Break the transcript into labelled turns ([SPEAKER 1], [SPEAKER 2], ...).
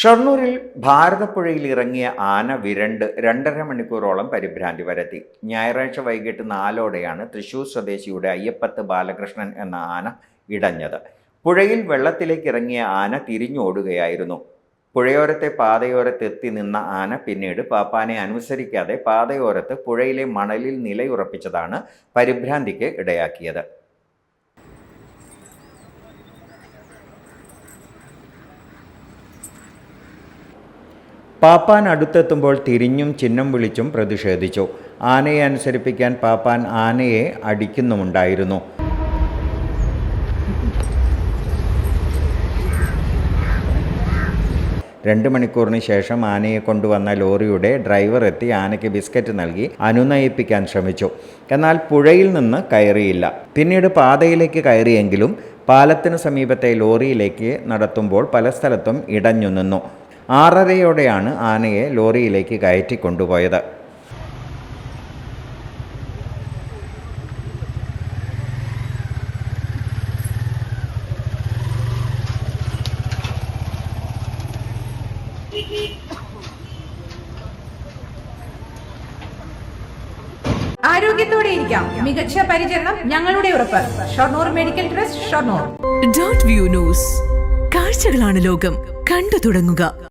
[SPEAKER 1] ഷൊർണൂരിൽ ഭാരതപ്പുഴയിൽ ഇറങ്ങിയ ആന വിരണ്ട് രണ്ടര മണിക്കൂറോളം പരിഭ്രാന്തി വരത്തി ഞായറാഴ്ച വൈകിട്ട് നാലോടെയാണ് തൃശൂർ സ്വദേശിയുടെ അയ്യപ്പത്ത് ബാലകൃഷ്ണൻ എന്ന ആന ഇടഞ്ഞത്. പുഴയിൽ വെള്ളത്തിലേക്ക് ഇറങ്ങിയ ആന തിരിഞ്ഞോടുകയായിരുന്നു. പുഴയോരത്തെ പാതയോരത്തെത്തി നിന്ന ആന പിന്നീട് പാപ്പാനെ അനുസരിക്കാതെ പാതയോരത്ത് പുഴയിലെ മണലിൽ നിലയുറപ്പിച്ചതാണ് പരിഭ്രാന്തിക്ക് ഇടയാക്കിയത്. പാപ്പാൻ അടുത്തെത്തുമ്പോൾ തിരിഞ്ഞും ചിഹ്നം വിളിച്ചും പ്രതിഷേധിച്ചു. ആനയെ അനുസരിപ്പിക്കാൻ പാപ്പാൻ ആനയെ അടിക്കുന്നുമുണ്ടായിരുന്നു. രണ്ട് മണിക്കൂറിന് ശേഷം ആനയെ കൊണ്ടുവന്ന ലോറിയുടെ ഡ്രൈവർ എത്തി ആനയ്ക്ക് ബിസ്ക്കറ്റ് നൽകി അനുനയിപ്പിക്കാൻ ശ്രമിച്ചു. എന്നാൽ പുഴയിൽ നിന്ന് കയറിയില്ല. പിന്നീട് പാതയിലേക്ക് കയറിയെങ്കിലും പാലത്തിന് സമീപത്തെ ലോറിയിലേക്ക് നടത്തുമ്പോൾ പല സ്ഥലത്തും ഇടഞ്ഞു നിന്നു. ആറരയോടെയാണ് ആനയെ ലോറിയിലേക്ക് കയറ്റി കൊണ്ടുപോയത്
[SPEAKER 2] ആരോഗ്യത്തോടെ ഇരിക്കാം. മികച്ച പരിചരണം ഞങ്ങളുടെ ഉറപ്പ്. Shoranur medical trust Shoranur.
[SPEAKER 3] Dot view news കാഴ്ചകളാണ് ലോകം. കണ്ടു തുടങ്ങുക.